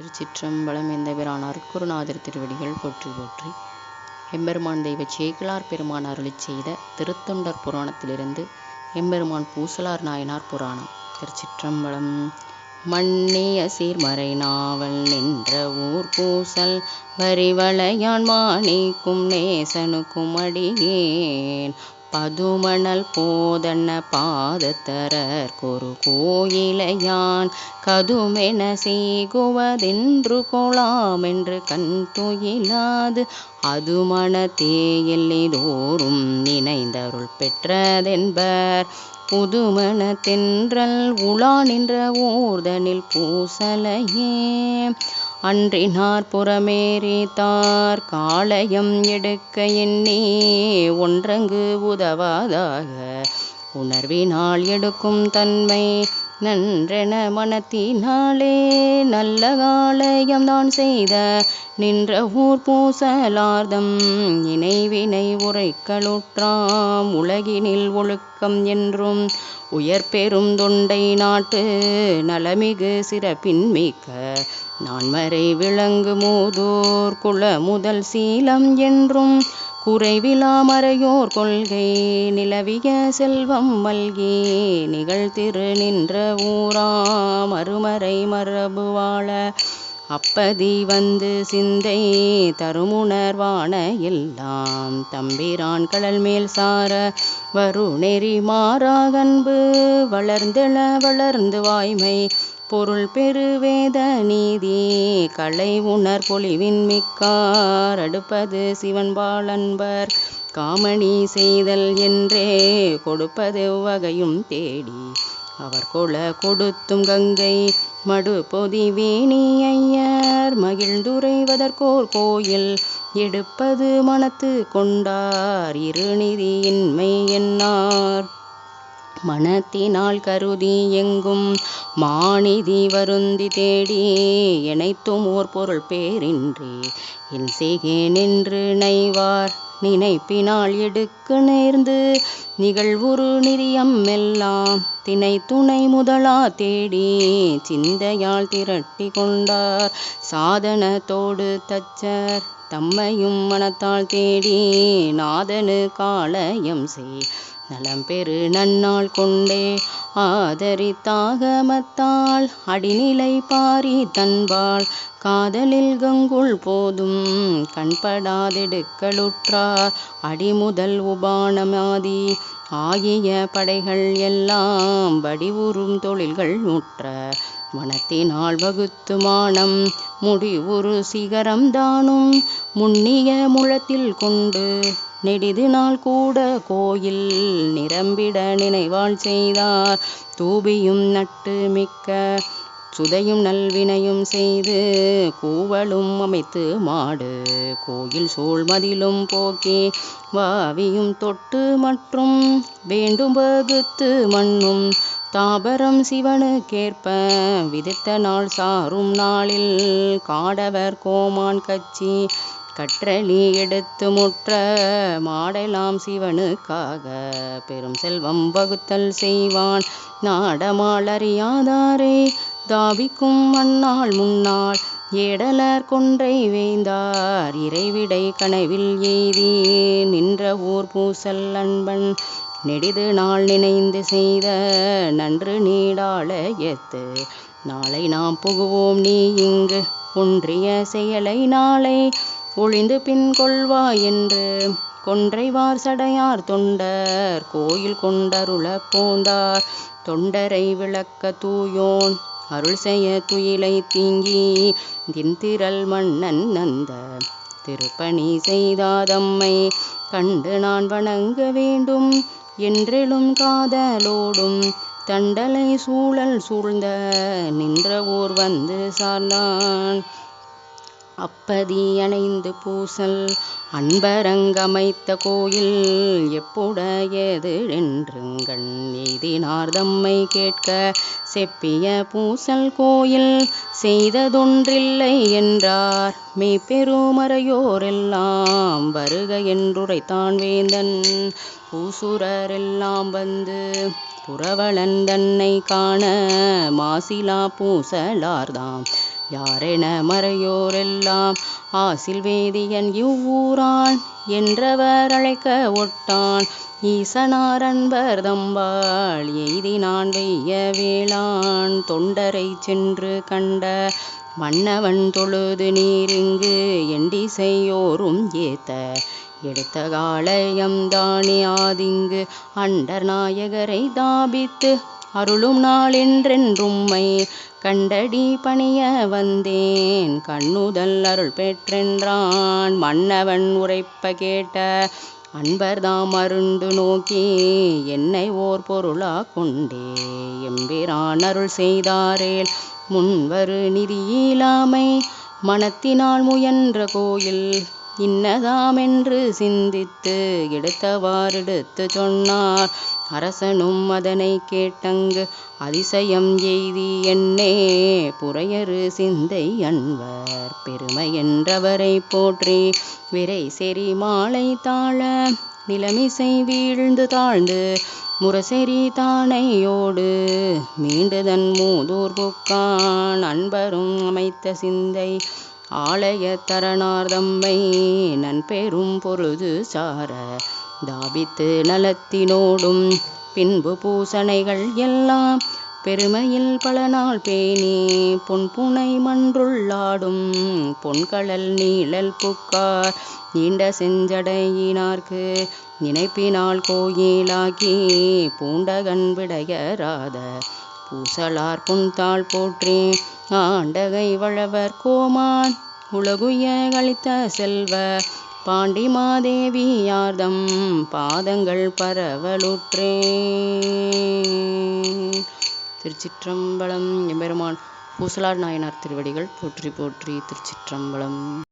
திருச்சிற்றம்பலம் எந்தபிரானார் குருநாதர் திருவடிகள் போற்றி போற்றி. எம்பெருமான் தெய்வ சேக்கிலார் பெருமான் அருளி செய்த திருத்தொண்டர் புராணத்திலிருந்து எம்பெருமான் பூசலார் நாயனார் புராணம். திருச்சிற்றம்பலம். மண்ணிய சீர்மறை நாவல் நின்ற ஊர் பூசல் வரிவளையான் மாணிக்கும் நேசனுக்கும் அடியேன். பதுமணல் போதன்ன பாதத்தரர் கொரு கோயிலையான் கதுமென செய்குவதென்று கொளாமென்று கண் துயிலாது அது மனத்தே எல்லிதோறும் நினைந்தருள் பெற்றதென்பர். புதுமண தென்றல் உலா நின்ற ஊர்தனில் பூசலையே அன்றினார் புறமேறித்தார் காளையம் எடுக்க எண்ணி ஒன்றங்கு உதவாதாக. உணர்வினால் எடுக்கும் தன்மை நன்றென மனத்தினாலே நல்ல காளையம் தான் செய்த. நின்ற ஊர் பூசலார்தம் இணைவினை உரைக்கலுற்றாம் உலகினில் ஒழுக்கம் என்றும் உயர் பெரும் தொண்டை நாட்டு நலமிகு சிறப்பின் மிக்க நான்மறை விளங்கு மூதூர் குல முதல் சீலம் என்றும் குறைவிலா மறையோர் கொள்கை நிலவிய செல்வம் மல்கி நிகழ்திரு நின்ற ஊராம் அருமறை மரபு வாழ. அப்பதி வந்து சிந்தை தருமுணர்வான எல்லாம் தம்பிரான் கடல் மேல் சார வருநெறி மாறாகன்பு வளர்ந்தெழ வளர்ந்து வாய்மை பொருள் பெருவேத நீதி கலை உணர் பொலிவின் மிக்கார் அடுப்பது சிவன் அன்பர் காமணி செய்தல் என்றே கொடுப்பது வகையும் தேடி. அவர் கொல கொடுத்தும் கங்கை மடு பொதி வேணி ஐயர் மகிழ்ந்துரைவதற்கோர் கோயில் எடுப்பது மனத்து கொண்டார் இருநிதியின்மை என்னார். மனத்தினால் கருதி எங்கும் மாநிதி வருந்தி தேடி இணைத்தும் ஓர் பொருள் பேரின்றி என் செய்கேன் என்று நைவார் நினைப்பினால் எடுக்கு நேர்ந்து நிகழ்வுரு நிதியம் எல்லாம் திணை துணை முதலா தேடி சிந்தையால் திரட்டி கொண்டார் சாதனத்தோடு தச்சர் தம்மையும் மனத்தால் தேடி நாதனு காலயம் செய் நலம் பெரு நன்னாள் கொண்டே. ஆதரித்தாகமத்தாள் அடிநிலை பாரி தன்பாள். காதலில் கங்குள் போதும் கண்படாதெடுக்கலுற்றார் அடிமுதல் உபானமாதி ஆகிய படைகள் எல்லாம் வடிவுறும் தொழில்கள் நுற்ற மனத்தினால் வகுத்து மானம். முடிவுறு சிகரம் தானும். முன்னிய முழத்தில் கொண்டு நெடிது நாள் கூட கோயில் நிரம்பிட நினைவாள் செய்தார். தூபியும் நட்டு மிக்க சுதையும் நல்வினையும் செய்து கூவலும் அமைத்து மாடு கோயில் சூழ் மதிலும் போக்கி வாவியும் தொட்டு மற்றும் வேண்டும் வகுத்து மண்ணும். தாபரம் சிவனுக்கேற்ப விதித்த நாள் சாரும் நாளில் காடவர் கோமான் கச்சி கற்றளி எடுத்து முற்ற மாடலாம் சிவனுக்காக பெரும் செல்வம் வகுத்தல் செய்வான். நாடமாளறியாதாரே தாபிக்கும் அந்நாள் முன்னாள் ஏடலர் கொன்றை வேந்தார். இறைவிடை கனவில் எய்தி நின்ற ஊர் பூசல் அன்பன் நெடிது நாள் நினைந்து செய்த நன்று நீடாளயத்து நாளை நாம் புகுவோம் நீ இங்கு. ஒன்றிய செயலை நாளை ஒளிந்து பின் கொள்வா என்று. கொன்றைவார் சடையார் தொண்டர் கோயில் கொண்டருள போந்தார். தொண்டரை விளக்க தூயோன் அருள் செய்ய துயிலை தீங்கி. தின்திரல் மன்னன் நந்த திருப்பணி செய்தாதம்மை. கண்டு நான் வணங்க வேண்டும். என்றெழும் காதலோடும் தண்டலை சூழல் சூழ்ந்த நின்ற ஊர் வந்து சார்ந்தான். அப்பதி அணைந்து பூசல் அன்பரங்கமைத்த கோயில் எப்புடையது என்றுங்கண் எய்தினார் கேட்க செப்பிய பூசல் கோயில் செய்ததொன்றில்லை என்றார். மெய்ப்பெருமறையோரெல்லாம் வருக என்றுரைத்தான் வேந்தன். பூசுரரெல்லாம் வந்து புறவளன் தன்னை காண மாசிலா பூசலார்தாம். யாரென மறையோரெல்லாம்? ஆசில் வேதியன் இவ்வூரான் என்றவர் அழைக்க ஒட்டான். ஈசனார் அன்பர் எய்தி எய்தினான் வெய்ய வேளான் தொண்டரைச் சென்று கண்ட மன்னவன் தொழுது நீரிங்கு எண்டிசையோரும் ஏத்த. எடுத்த காலயம்தானே ஆதிங்கு அண்டர் நாயகரை தாபித்து அருளும் நாளென்றென்றும்மை கண்டடி பணிய வந்தேன். கண்ணுதல் அருள் பெற்றென்றான். மன்னவன் உரைப்ப கேட்ட அன்பர்தாம் அருண்டு நோக்கி என்னை ஓர் பொருளா கொண்டே எம்பிரான் அருள் செய்தாரேல் முன்வரு நிதியிலாமை மனத்தினால் முயன்ற கோயில் இன்னதாமென்று சிந்தித்து எடுத்தவாறெடுத்து சொன்னார். அரசனும் அதனை கேட்டங்கு அதிசயம் எய்தி என்னே புரையரு சிந்தை அன்பர் பெருமை என்றவரை போற்றி விரை செறி மாலை தாழ நிலமிசை வீழ்ந்து தாழ்ந்து முரசெறி தானையோடு மீண்டுதன் மூதூர் புக்கான் அன்பரும் அமைத்த சிந்தை ஆலய தரணார்தம்மை நன்பெரும் பொழுது சார. தாபித்து நலத்தினோடும் பின்பு பூசணைகள் எல்லாம் பெருமையில் பல நாள் பேணி பொன்புனை மன்றுள்ளாடும். பொன்கழல் நீழல் புக்கார் நீண்ட செஞ்சடையினார்க்கு நினைப்பினால் கோயிலாகி பூண்டகன் விடையராத பூசலார் புன்தாள் போற்றி. ஆண்டகை வளவர் கோமான் உலகுய கழித்த செல்வ. பாண்டி மாதேவி யார்தம் பாதங்கள் பரவலுற்றே. திருச்சிற்றம்பலம் எம்பெருமான் பூசலார் நாயனார் திருவடிகள் போற்றி போற்றி திருச்சிற்றம்பலம்.